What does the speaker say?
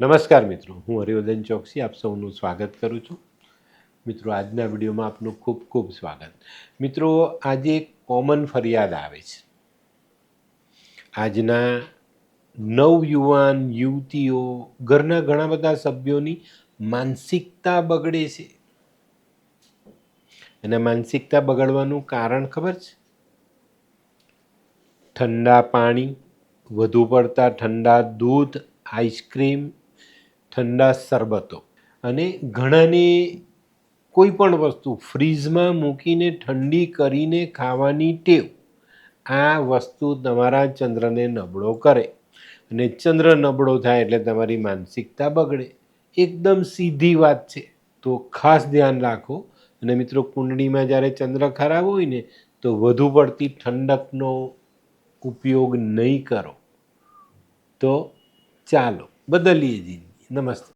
નમસ્કાર મિત્રો, હું હરિવર્ધન ચોકસી, આપ સૌનું સ્વાગત કરું છું. મિત્રો, આજના વિડીયોમાં આપનું ખૂબ ખૂબ સ્વાગત. મિત્રો, આજે એક કોમન ફરિયાદ આવે છે. આજના નવયુવાન યુવતીઓ, ઘરના ઘણા બધા સભ્યોની માનસિકતા બગડે છે. અને માનસિકતા બગડવાનું કારણ ખબર છે? ઠંડા પાણી, વધુ પડતા ઠંડા દૂધ, આઈસ્ક્રીમ ઠંડા શરબતો. અને ઘણાને કોઈ પણ વસ્તુ ફ્રીઝમાં મૂકીને ઠંડી કરીને ખાવાની ટેવ, આ વસ્તુ તમારા ચંદ્રને નબળો કરે. અને ચંદ્ર નબળો થાય એટલે તમારી માનસિકતા બગડે. એકદમ સીધી વાત છે. તો ખાસ ધ્યાન રાખો. અને મિત્રો, કુંડળીમાં જ્યારે ચંદ્ર ખરાબ હોય ને, તો વધુ પડતી ઠંડકનો ઉપયોગ નહીં કરો. તો ચાલો, બદલીએ જિંદગી नमस्ते